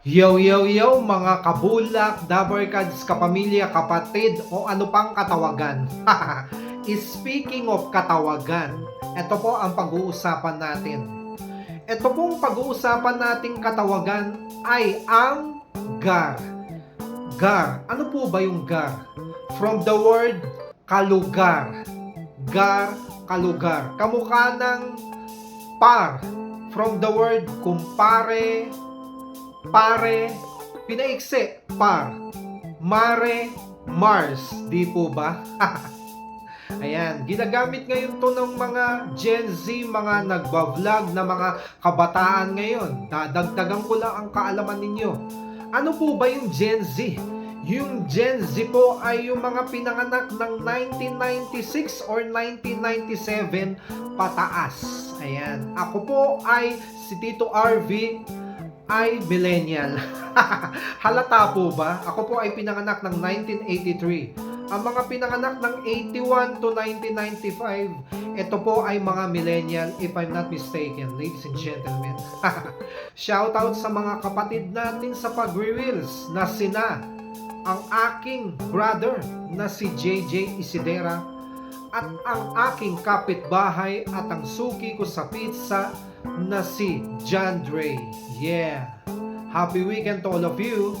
Yo, yo, yo, mga kabulak, dabarkads, kapamilya, kapatid, o ano pang katawagan. Speaking of katawagan, ito po ang pag-uusapan natin. Ito pong pag-uusapan nating katawagan ay ang GAR. GAR. Ano po ba yung GAR? From the word kalugar. GAR, kalugar. Kamukha ng par. From the word kumpare, pare, pinaiksi, par. Mare, Mars. Di po ba? Ayan, ginagamit ngayon to ng mga Gen Z, mga nagbablog na mga kabataan ngayon. Dadagdagan ko lang ang kaalaman ninyo. Ano po ba yung Gen Z? Yung Gen Z po ay yung mga pinanganak ng 1996 or 1997 pataas. Ayan. Ako po ay si Tito RV ay millennial. Halata po ba? Ako po ay pinanganak ng 1983. Ang mga pinanganak ng 81 to 1995, ito po ay mga millennial if I'm not mistaken, ladies and gentlemen. Shoutout sa mga kapatid natin sa pag-reels na sina ang aking brother na si JJ Isidera at ang aking kapitbahay at ang suki ko sa pizza na si John Dre. Yeah! Happy weekend to all of you!